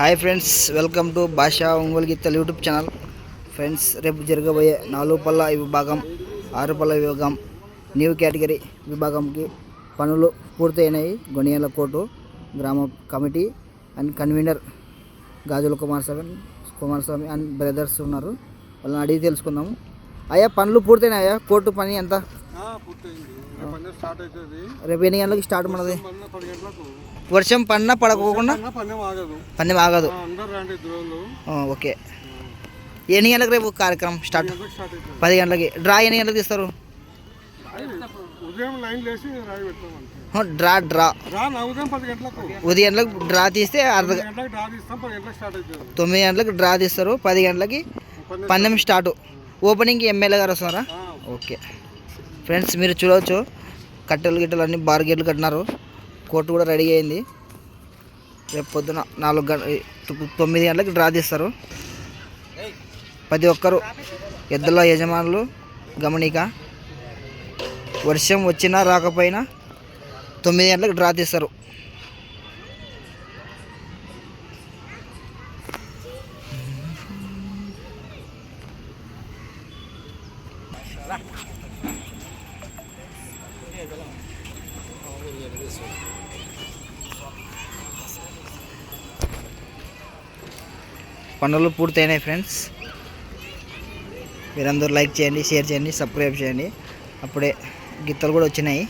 Hi friends welcome to భాషా ఒంగోలు గీతలు YouTube channel. Friends రేపు జరగబోయే నాలుగు పళ్ళ విభాగం ఆరు పళ్ళ విభాగం న్యూ కేటగిరీ విభాగంకి పనులు పూర్తయినాయి. గొనియాల కోర్టు గ్రామ committee and convener Gajula Kumaraswamy Kumaraswamy and brothers ఉన్నారు. వాళ్ళని అడిగి తెలుసుకుందాము. అయ్యా పనులు పూర్తయినాయా? కోర్టు పని ఎంత? రేపు ఎన్ని గంటలకు స్టార్ట్ మనది? పన్న వర్షం పడినా పడకోకుండా? పన్న పన్నెం ఆగదు. ఓకే. ఎన్ని గంటలకు రేపు కార్యక్రమం స్టార్ట్ పది గంటలకి డ్రా ఎన్ని గంటలకు తీస్తారు? డ్రా డ్రా ఉదయం గంటలకు. డ్రా తీస్తే అర్ధ తొమ్మిది గంటలకు డ్రా తీస్తారు పది గంటలకి పన్నెండు పందెం స్టార్ట్. ఓపెనింగ్కి ఎమ్మెల్యే గారు వస్తున్నారా? ఓకే. ఫ్రెండ్స్ మీరు చూడవచ్చు. కట్టెలు గిట్టెలు అన్నీ బార్ గేట్లు కట్టినారు. కోర్టు కూడా రెడీ అయింది. రేపు పొద్దున నాలుగు గంట తొమ్మిది గంటలకు డ్రా తీస్తారు. ప్రతి ఒక్కరు ఎద్దుల యజమానులు గమనిక. వర్షం వచ్చినా రాకపోయినా తొమ్మిది గంటలకు డ్రా తీస్తారు. పనులు పూర్తయినాయి ఫ్రెండ్స్. మీరందరూ లైక్ చేయండి షేర్ చేయండి సబ్స్క్రైబ్ చేయండి. అప్పుడే గిత్తలు కూడా వచ్చినాయి.